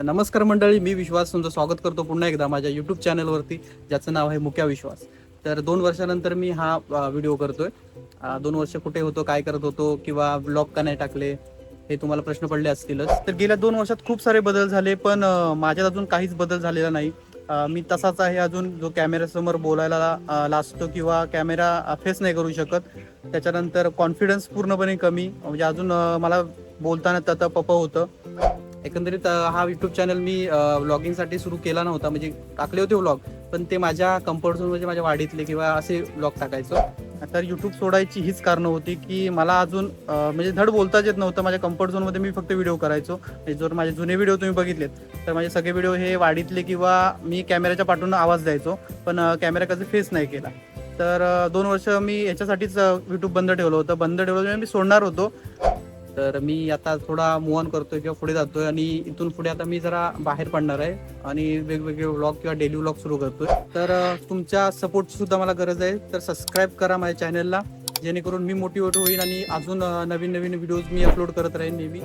नमस्कार मंडळी मी विश्वास तुमचं स्वागत करतो पुन्हा एकदा माझ्या युट्यूब चॅनलवरती ज्याचं नाव आहे मुक्या विश्वास. तर दोन वर्षानंतर मी हा व्हिडिओ करतोय. दोन वर्ष कुठे होतो काय करत होतो किंवा ब्लॉग का नाही टाकले हे तुम्हाला प्रश्न पडले असतीलच. तर गेल्या दोन वर्षात खूप सारे बदल झाले पण माझ्यात अजून काहीच बदल झालेला नाही. मी तसाच आहे अजून जो कॅमेऱ्यासमोर बोलायला लाजतो किंवा कॅमेरा फेस नाही करू शकत. त्याच्यानंतर कॉन्फिडन्स पूर्णपणे कमी. म्हणजे अजून मला बोलताना तत पप होतं. एकंदरीत हा युट्यूब चॅनल मी व्लॉगिंगसाठी सुरू केला नव्हता. म्हणजे टाकले होते व्लॉग पण ते माझ्या कम्फर्ट झोन म्हणजे माझ्या वाढीतले किंवा असे व्लॉग टाकायचो. तर युट्यूब सोडायची हीच कारणं होती की मला अजून म्हणजे धड बोलताच येत नव्हतं. माझ्या कम्फर्ट झोनमध्ये मी फक्त व्हिडिओ करायचो. म्हणजे जर माझे जुने व्हिडिओ तुम्ही बघितलेत तर माझे सगळे व्हिडिओ हे वाढीतले किंवा मी कॅमेऱ्याच्या पाठून आवाज द्यायचो. पण कॅमेरा कधी फेस नाही केला. तर दोन वर्ष मी याच्यासाठीच युट्यूब बंद ठेवलं होतं. बंद ठेवलं म्हणजे मी सोडणार होतो. तर मी आता थोडा मूव ऑन करतोय किंवा पुढे जातोय आणि इथून पुढे आता मी जरा बाहेर पडणार आहे आणि वेगवेगळे व्लॉग किंवा डेली व्लॉग सुरू करतोय. तर तुमच्या सपोर्टची सुद्धा मला गरज आहे. तर सबस्क्राईब करा माझ्या चॅनलला जेणेकरून मी मोटिवेट होईल आणि अजून नवीन नवीन व्हिडिओज मी अपलोड करत राहीन नेहमी.